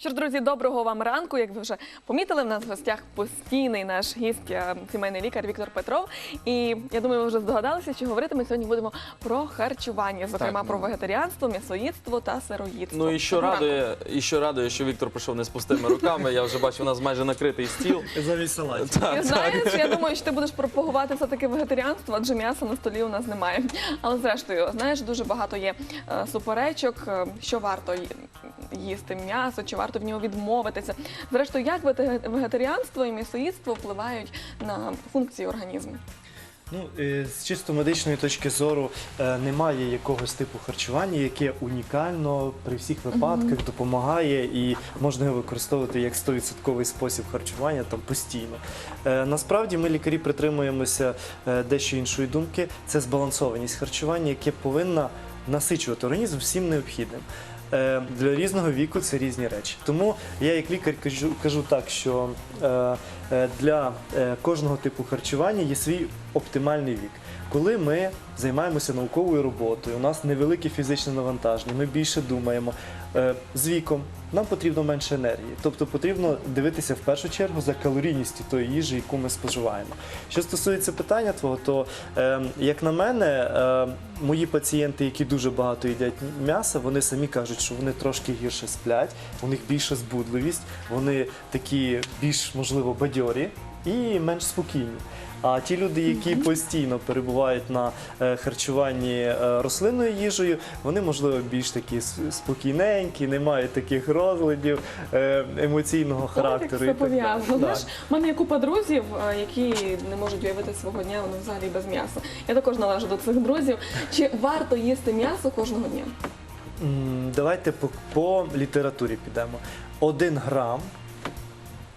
Що ж, друзі, доброго вам ранку. Як ви вже помітили, в нас в гостях постійний наш гість, е, сімейний лікар Віктор Петров. І я думаю, ви вже здогадалися, що говорити ми сьогодні будемо про харчування, зокрема Так, про ну. вегетаріанство, м'ясоїдство та сироїдство. Ну і що Доброго радує, і що радує, що Віктор прийшов не з пустими руками. Я вже бачу, у нас майже накритий стіл. Замість салатів. І знаєш, я думаю, що ти будеш пропагувати все таки вегетаріанство, адже м'яса на столі у нас немає. Але зрештою, знаєш, дуже багато є е, суперечок, е, що варто ї- їсти м'ясо, чи варто в нього відмовитися. Зрештою, як вегетаріанство і м'ясоїдство впливають на функції організму? Ну, е, з чисто медичної точки зору е, немає якогось типу харчування, яке унікально при всіх випадках допомагає і можна його використовувати як 100% спосіб харчування там постійно. Е, Насправді ми лікарі притримуємося дещо іншої думки. Це збалансованість харчування, яке повинна насичувати організм всім необхідним. Е, Для різного віку це різні речі. Тому я як лікар кажу, кажу так, що е, е, для кожного типу харчування є свій оптимальний вік. Коли ми займаємося науковою роботою, у нас невелике фізичне навантаження, ми більше думаємо. е, З віком нам потрібно менше енергії, тобто потрібно дивитися в першу чергу за калорійністю тої їжі, яку ми споживаємо. Що стосується питання твого, то е, як на мене, е, мої пацієнти, які дуже багато їдять м'яса, вони самі кажуть, що вони трошки гірше сплять, у них більша збудливість, вони такі більш можливо бадьорі і менш спокійні. А ті люди, які постійно перебувають на е, харчуванні е, рослинною їжею, вони можливо більш такі спокійненькі, не мають таких розладів е, емоційного характеру. так пов'язано. Знаєш, в мене є купа друзів, які не можуть уявити свого дня, вони взагалі без м'яса. Я також належу до цих друзів. Чи варто їсти м'ясо кожного дня? Давайте по, по літературі підемо. Один грам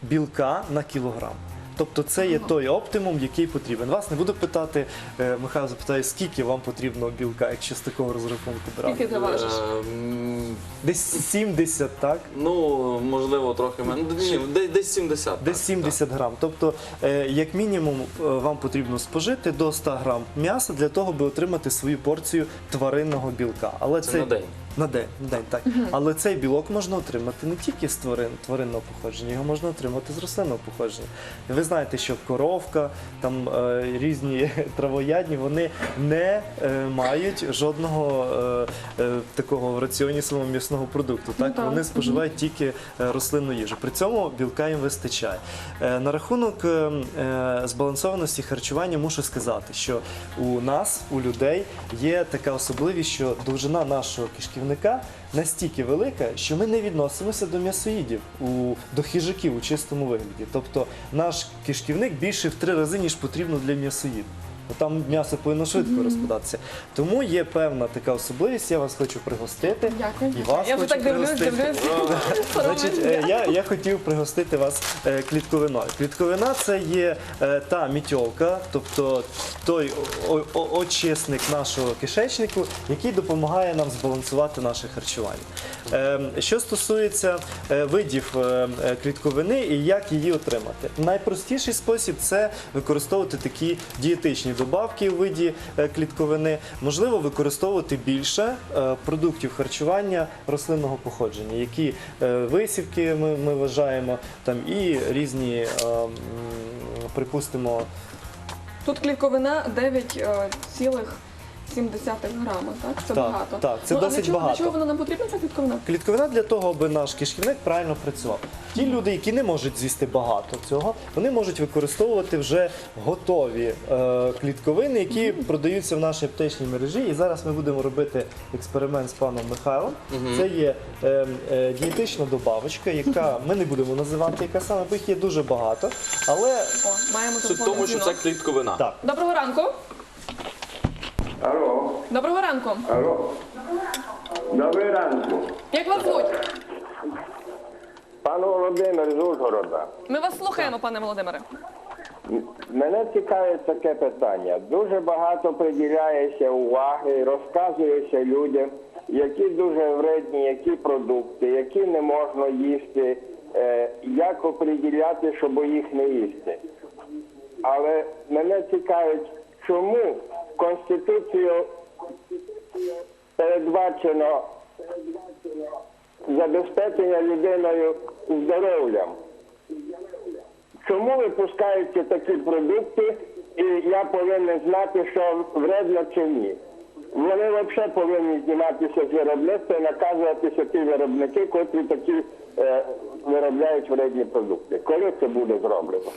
білка на кілограм. Тобто це є той оптимум, який потрібен. Вас не буду питати, е, Михайло запитає, скільки вам потрібно білка, якщо з такого розрахунку брати. Скільки ти важиш? Е, Десь 70, так? Ну, можливо, трохи менше. Ні, десь, десь 70. Десь так, 70 грам. Тобто, е, як мінімум, е, вам потрібно спожити до 100 грам м'яса для того, аби отримати свою порцію тваринного білка. Але Це на день. На день, на день, так. Але цей білок можна отримати не тільки з тварин, тваринного походження, його можна отримати з рослинного походження. Ви знаєте, що коровка, там е, різні травоядні, вони не е, мають жодного е, е, такого в раціоні свого м'ясного продукту. Так? так. Вони споживають тільки е, рослинну їжу. При цьому білка їм вистачає. Е, на рахунок е, е, збалансованості харчування мушу сказати, що у нас, у людей, є така особливість, що довжина нашого кишківника настільки велика, що ми не відносимося до м'ясоїдів, у, до хижаків у чистому вигляді. Тобто наш кишківник більше в три рази, ніж потрібно для м'ясоїду. Там м'ясо повинно швидко розпадатися. Тому є певна така особливість. Я вас хочу пригостити. Дякую. І вас Я вже хочу так дивлюсь, пригостити. дивлюсь. Значить, е, я, я хотів пригостити вас е, клітковиною. Клітковина це є е, та мітьолка, тобто той о- о- очисник нашого кишечнику, який допомагає нам збалансувати наше харчування. Е, Що стосується е, видів е, е, клітковини і як її отримати, найпростіший спосіб це використовувати такі дієтичні добавки у виді е, клітковини. Можливо, використовувати більше е, продуктів харчування рослинного походження, які е, висівки ми, вважаємо, і різні, припустимо, Тут клітковина 9,7 грама, так? Це Так, багато. так, це ну, а досить для чого, багато. Для чого вона нам потрібна, ця клітковина? Клітковина для того, аби наш кишківник правильно працював. Ті люди, які не можуть з'їсти багато цього, вони можуть використовувати вже готові е, клітковини, які продаються в нашій аптечній мережі. І зараз ми будемо робити експеримент з паном Михайлом. Це є е, е, дієтична добавочка, яка ми не будемо називати, яка саме, бо їх є дуже багато. Але О, маємо телефонний тому, що це клітковина. так. Доброго ранку. Алло, Доброго ранку. алло. Добрий ранку. Як вас звуть? Пан Володимир з Ужгорода. Ми вас слухаємо, пане Володимире. Мене цікавить таке питання. Дуже багато приділяється уваги, розказується людям, які дуже вредні, які продукти, які не можна їсти, е, як оприділяти, щоб їх не їсти. Але мене цікавить, чому Конституцією передбачено забезпечення людиною здоров'ям. Чому випускаються такі продукти, і я повинен знати, що вредно чи ні? Вони взагалі повинні зніматися з виробництва і наказуватися ті виробники, котрі такі виробляють вредні продукти. Коли це буде зроблено?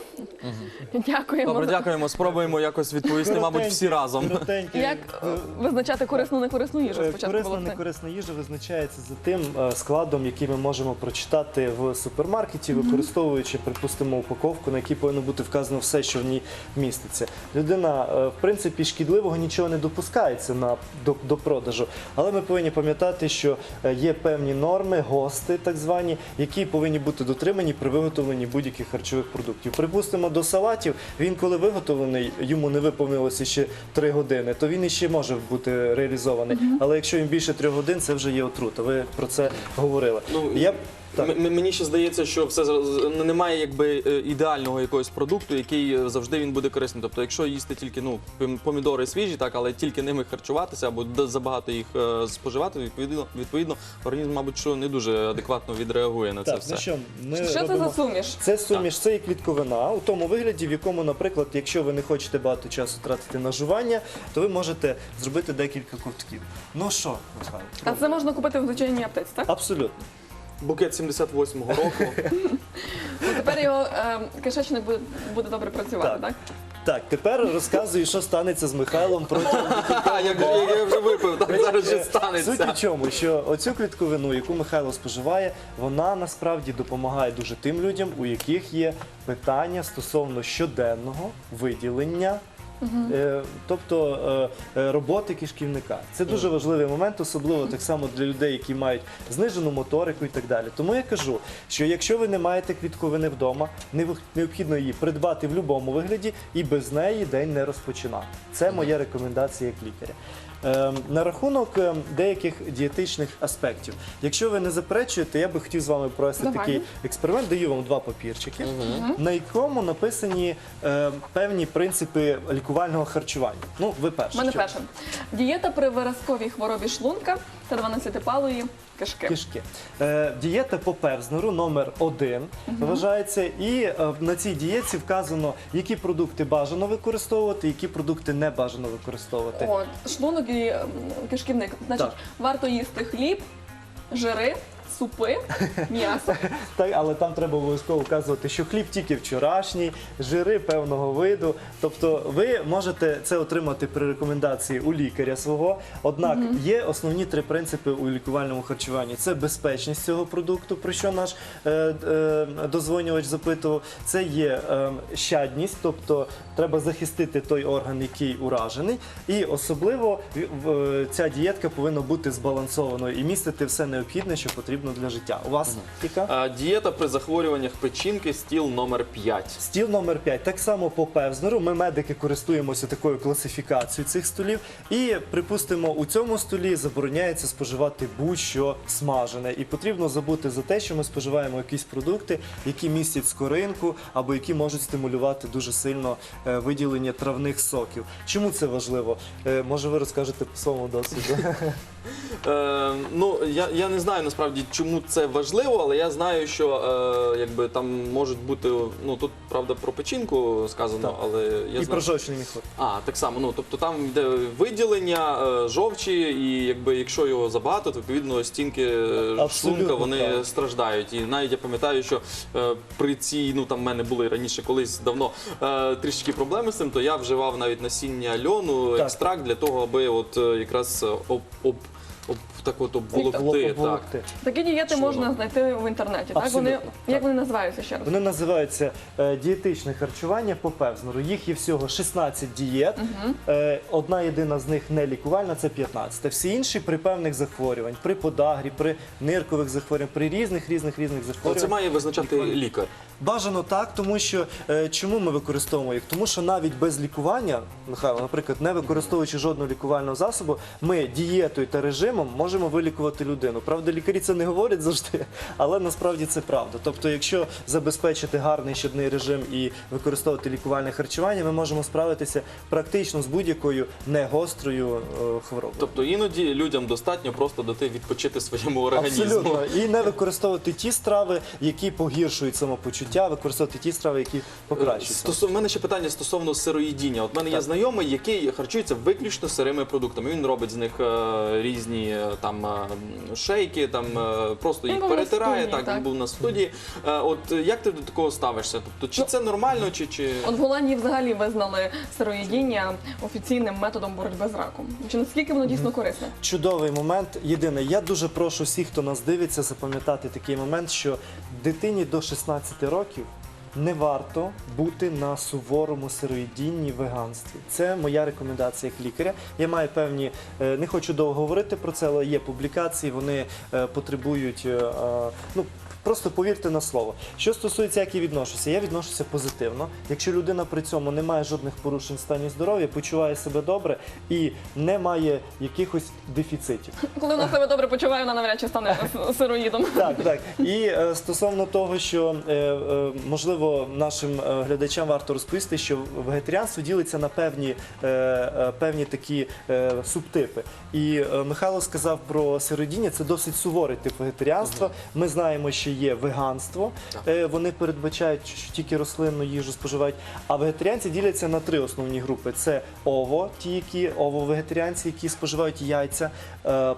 Дякуємо. Добре, дякуємо. Спробуємо якось відповісти, мабуть, всі разом. Як е, визначати корисну некорисну їжу Е, спочатку Корисна, було це? некорисна їжа визначається за тим е, складом, який ми можемо прочитати в супермаркеті, використовуючи, припустимо, упаковку, на якій повинно бути вказано все, що в ній міститься. Людина, е, в принципі, шкідливого нічого не допускається на до, до продажу, але ми повинні пам'ятати, що е, є певні норми, гости, так звані, які повинні бути дотримані при виготовленні будь-яких харчових продуктів. Припустимо, до салатів він, коли виготовлений, йому не виповнилося ще три години, то він іще може бути реалізований. Але якщо він більше трьох годин, це вже є отрута. Ви про це говорили. Ну, Я. М- Мені ще здається, що все з- з- немає якби е, ідеального якогось продукту, який е, завжди він буде корисним. Тобто, якщо їсти тільки ну пом- помідори свіжі, так але тільки ними харчуватися або д- забагато їх е, споживати, відповідно, відповідно, організм, мабуть, що не дуже адекватно відреагує на це Так, все. ну що, ми Що це робимо... за суміш? Це суміш, це і клітковина у тому вигляді, в якому, наприклад, якщо ви не хочете багато часу тратити на жування, то ви можете зробити декілька ковтків. Ну що, Михайло? А це можна купити в звичайній аптеці, так? Абсолютно. Букет 78-го року. Ну, тепер його е, кишечник буде, буде добре працювати, Так. так? Так, тепер розказую, що станеться з Михайлом протягом же я вже випив, так зараз же Суть у станеться. чому, що оцю клітковину, яку Михайло споживає, вона насправді допомагає дуже тим людям, у яких є питання стосовно щоденного виділення. Е, Тобто е, е, роботи кишківника. Це дуже важливий момент, особливо так само для людей, які мають знижену моторику і так далі. Тому я кажу, що якщо ви не маєте квітковини вдома, не необхідно її придбати в будь-якому вигляді і без неї день не розпочинати. Це моя рекомендація як лікаря. Е, На рахунок е, деяких дієтичних аспектів. Якщо ви не заперечуєте, я би хотів з вами провести Давай. такий експеримент. Даю вам два папірчики, на якому написані е, певні принципи лікувального харчування. Ну, ви перші. Мене перше. Дієта при виразковій хворобі шлунка та 12-палої кишки. Кишки. Е, дієта по певзнеру номер один вважається, і е, на цій дієті вказано, які продукти бажано використовувати, які продукти не бажано використовувати. От, шлунок і кишківник. Значить, варто їсти хліб, жири, супи, м'ясо. Так, але там треба обов'язково вказувати, що хліб тільки вчорашній, жири певного виду. Тобто ви можете це отримати при рекомендації у лікаря свого. Однак є основні три принципи у лікувальному харчуванні: це безпечність цього продукту, про що наш е, е, дозвонювач запитував. Це є е, щадність, тобто треба захистити той орган, який уражений. І особливо ця дієтка повинна бути збалансованою і містити все необхідне, що потрібно для життя. У вас яка? А, Дієта при захворюваннях печінки, стіл номер 5. Стіл номер 5. Так само по Певзнеру. Ми, медики, користуємося такою класифікацією цих столів. І, припустимо, у цьому столі забороняється споживати будь-що смажене. І потрібно забути за те, що ми споживаємо якісь продукти, які містять скоринку або які можуть стимулювати дуже сильно е, виділення травних соків. Чому це важливо? Е, Може, ви розкажете по своєму досвіду? Е, ну я, я не знаю насправді, чому це важливо, але я знаю, що е, якби там можуть бути. Ну тут правда про печінку сказано, Так. але я І знаю. про жовчний міхур. А, так само. Ну тобто там йде виділення е, жовчі, і якби якщо його забагато, то відповідно стінки е, Абсолютно шлунка вони так. страждають. І навіть я пам'ятаю, що е, при цій, ну там в мене були раніше колись давно е, трішки проблеми з цим, то я вживав навіть насіння льону, Так. екстракт для того, аби от е, якраз е, об, об, об так от обволокти. Так. Обволокти. Такі дієти Що можна воно? знайти в інтернеті. Так? Вони, Абсолютно, як вони називаються ще раз? Вони називаються е, дієтичне харчування по Певзнеру. Їх є всього 16 дієт. Е, одна єдина з них не лікувальна, це 15. Всі інші при певних захворювань, при подагрі, при ниркових захворюваннях, при різних різних різних захворюваннях. це має визначати лікар. Бажано так, тому що е, чому ми використовуємо їх? Тому що навіть без лікування, Михайло, наприклад, не використовуючи жодного лікувального засобу, ми дієтою та режимом можемо вилікувати людину. Правда, лікарі це не говорять завжди, але насправді це правда. Тобто, якщо забезпечити гарний щодний режим і використовувати лікувальне харчування, ми можемо справитися практично з будь-якою негострою е, хворобою. Тобто іноді людям достатньо просто дати відпочити своєму організму. Абсолютно. І не використовувати ті страви, які погіршують самопочуття, використовувати ті страви, які покращують. Стосов... У мене ще питання стосовно сироїдіння. От в мене є знайомий, який харчується виключно сирими продуктами. Він робить з них е, різні е, там е, шейки, там е, просто їх був на перетирає. студії, так, так. він був на студії. Е, от е, як ти до такого ставишся? Тобто, чи Ну, це нормально, чи чи От в Голландії взагалі визнали сироїдіння офіційним методом боротьби з раком. Чи наскільки воно дійсно корисне? Чудовий момент. Єдине, я дуже прошу всіх, хто нас дивиться, запам'ятати такий момент, що дитині до 16 років не варто бути на суворому сироїдінні веганстві. Це моя рекомендація як лікаря. Я маю певні, е, не хочу довго говорити про це, але є публікації, вони е, потребують. е, Ну, Просто повірте на слово. Що стосується, як я відношуся, я відношуся позитивно. Якщо людина при цьому не має жодних порушень в стані здоров'я, почуває себе добре і не має якихось дефіцитів. Коли вона себе добре почуває, вона навряд чи стане сироїдом. Так, так. І е, стосовно того, що е, е, можливо нашим глядачам варто розповісти, що вегетаріанство ділиться на певні, певні такі субтипи. І Михайло сказав про сиродіння, це досить суворий тип вегетаріанства. Ми знаємо, що є веганство. Е, вони передбачають, що тільки рослинну їжу споживають. А вегетаріанці діляться на три основні групи: це ово, ті, які ово-вегетаріанці, які споживають яйця. е,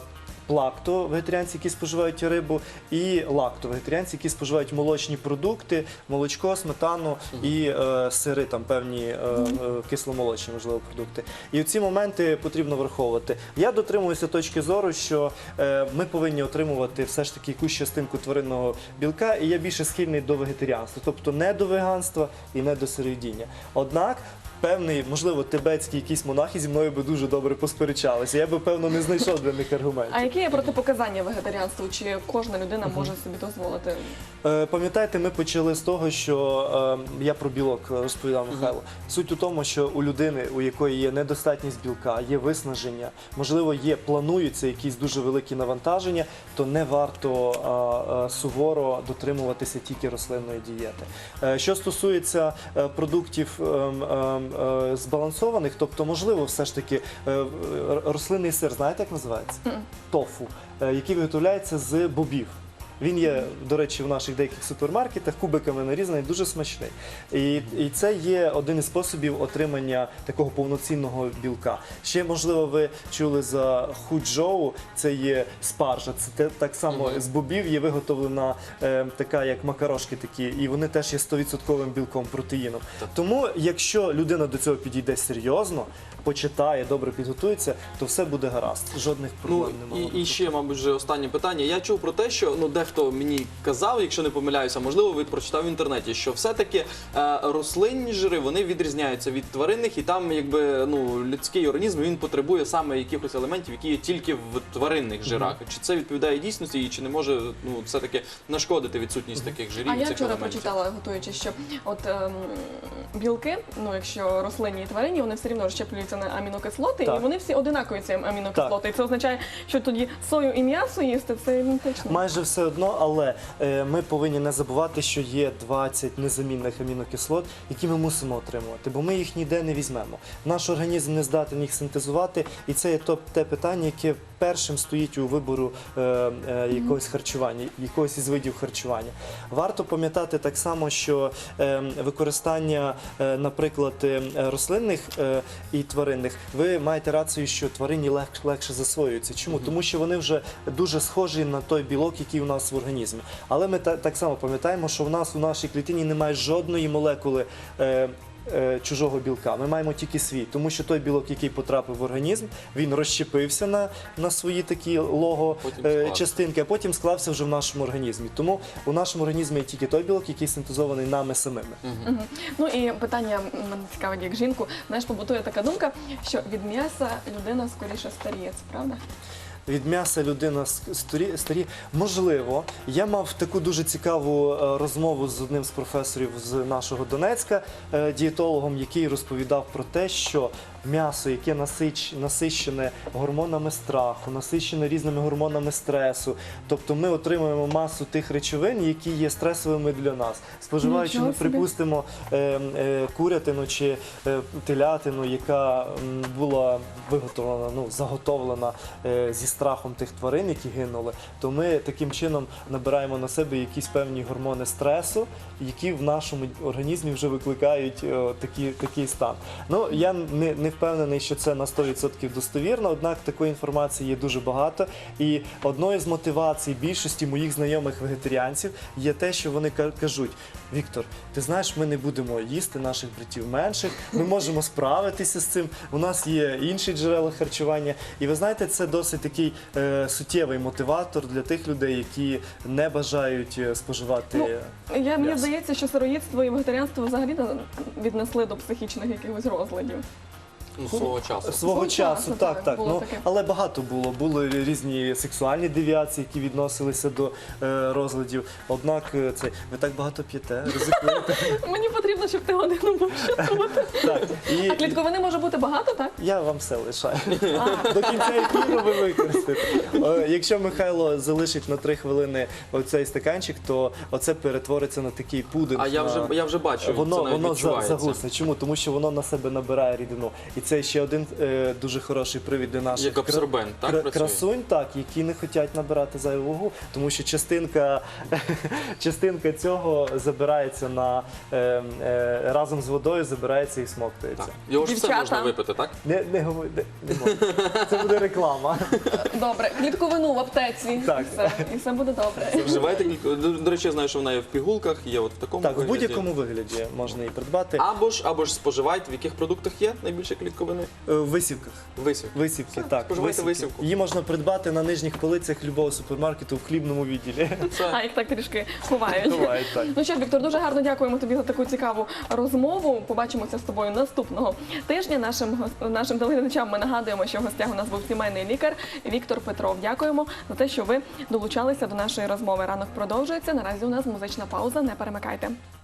плакто вегетаріанці, які споживають рибу, і лакто вегетаріанці, які споживають молочні продукти, молочко, сметану і е, сири, там певні е, е, кисломолочні, можливо, продукти. І ці моменти потрібно враховувати. Я дотримуюся точки зору, що ми повинні отримувати все ж таки якусь частинку тваринного білка, і я більше схильний до вегетаріанства, тобто не до веганства і не до сироїдіння. Однак. Певний, можливо, тибетські якісь монахи зі мною би дуже добре посперечалися. Я би певно не знайшов для них аргументів. А які є протипоказання вегетаріанству? Чи кожна людина може собі дозволити? Е, Пам'ятаєте, ми почали з того, що е, я про білок розповідав Михайло. Суть у тому, що у людини, у якої є недостатність білка, є виснаження, можливо, є плануються якісь дуже великі навантаження, то не варто е, е, суворо дотримуватися тільки рослинної дієти. Е, Що стосується е, продуктів ем, ем, е, збалансованих, тобто, можливо, все ж таки е, е, рослинний сир, знаєте, як називається? Тофу, е, який виготовляється з бобів. Він є, до речі, в наших деяких супермаркетах кубиками нарізаний, дуже смачний. І, і це є один із способів отримання такого повноцінного білка. Ще, можливо, ви чули за худжоу, це є спаржа. Це те- так само з бобів є виготовлена е, така, як макарошки такі, і вони теж є 100% білком, протеїном. Тому, якщо людина до цього підійде серйозно, почитає, добре підготується, то все буде гаразд. Жодних Ну проблем немає. і, і ще, мабуть, вже останнє питання. Я чув про те, що ну дехто мені казав, якщо не помиляюся, можливо, ви прочитав в інтернеті, що все-таки е, рослинні жири вони відрізняються від тваринних, і там, якби ну людський організм він потребує саме якихось елементів, які є тільки в тваринних жирах. Чи це відповідає дійсності, і чи не може ну все таки нашкодити відсутність таких жирів? А я цих вчора елементів? прочитала, готуючи, що от ем, білки, ну якщо рослинні і тваринні, вони все рівно розщеплюються на амінокислоти, Так. і вони всі одинакові ці амінокислоти. І це означає, що тоді сою і м'ясо їсти це ідентично. Майже все одно, але е, ми повинні не забувати, що є 20 незамінних амінокислот, які ми мусимо отримувати, бо ми їх ніде не візьмемо. Наш організм не здатен їх синтезувати, і це є то, те питання, яке першим стоїть у вибору е, е, якогось харчування, якогось із видів харчування. Варто пам'ятати так само, що е, використання, е, наприклад, е, рослинних і тваринних, ви маєте рацію, що тварині лег- легше засвоюються. Чому? Тому що вони вже дуже схожі на той білок, який у нас в організмі. Але ми так само пам'ятаємо, що в нас у нашій клітині немає жодної молекули. Е, Чужого білка ми маємо тільки свій, тому що той білок, який потрапив в організм, він розщепився на, на свої такі лого Потім е, частинки, а потім склався вже в нашому організмі. Тому у нашому організмі є тільки той білок, який синтезований нами самими. Мгм. Ну і питання мене цікавить як жінку. Знаєш, побутує така думка, що від м'яса людина скоріше старіє, це правда? Від м'яса людина старі, старі. Можливо, я мав таку дуже цікаву е, розмову з одним з професорів з нашого Донецька, е, дієтологом, який розповідав про те, що м'ясо, яке насич, насищене гормонами страху, насищене різними гормонами стресу. Тобто ми отримуємо масу тих речовин, які є стресовими для нас. Споживаючи, ну, припустимо, е, е, курятину чи е, телятину, яка м, була виготовлена, ну, заготовлена е, зі страхом тих тварин, які гинули, то ми таким чином набираємо на себе якісь певні гормони стресу, які в нашому організмі вже викликають е, такі, такий стан. Ну, я не, не впевнений, що це на 100% достовірно, однак такої інформації є дуже багато. І одною з мотивацій більшості моїх знайомих вегетаріанців є те, що вони ка- кажуть: Віктор, ти знаєш, ми не будемо їсти наших братів менших, ми можемо справитися з цим. У нас є інші джерела харчування. І ви знаєте, це досить такий е, суттєвий мотиватор для тих людей, які не бажають е, споживати. Ну, Я, мені здається, що сироїдство і вегетаріанство взагалі віднесли до психічних якихось розладів. Ну, свого часу. Свого часу, так, так, було Ну, таке. але багато було. Були різні сексуальні девіації, які відносилися до е, розладів. Однак е, це ви так багато п'єте, ризикуєте. Мені потрібно, щоб ти годину був щасливий. так. І А клітковини може бути багато, так? я вам все лишаю. До кінця ефіру ви використаєте. Е, Якщо Михайло залишить на три хвилини оцей стаканчик, то оце перетвориться на такий пудинг. А я на- вже я вже бачу, Воно, це навіть воно за- відчувається. загусне. Чому? Тому що воно на себе набирає рідину. І це ще один е, дуже хороший привід для наших Як абсорбент, так кра- працює? красунь, так, які не хочуть набирати зайву вагу, тому що частинка, частинка цього забирається на е, е, разом з водою, забирається і смоктується. Так. Його ж все Дівчата. можна випити, так? Не, не, говори- не, не можна. Це буде реклама. Добре, клітковину в аптеці. Так. І все, і все буде добре. Вживайте кілька. До, до речі, я знаю, що вона є в пігулках, є от в такому Так, в вигляді. будь-якому вигляді можна її придбати. Або ж, або ж споживайте, в яких продуктах є найбільше клітковини? Е, В висівках. Висів. Висівки, так. споживайте висівку. Її можна придбати на нижніх полицях любого супермаркету в хлібному відділі. А їх так трішки ховають. Буває так. Ну що, ж, Віктор, дуже гарно дякуємо тобі за таку цікаву розмову. Побачимося з тобою наступного тижня. Нашим гос- нашим телеглядачам ми нагадуємо, що в гостях у нас був сімейний лікар Віктор Петров. Дякуємо за те, що ви долучалися до нашої розмови. Ранок продовжується. Наразі у нас музична пауза. Не перемикайте.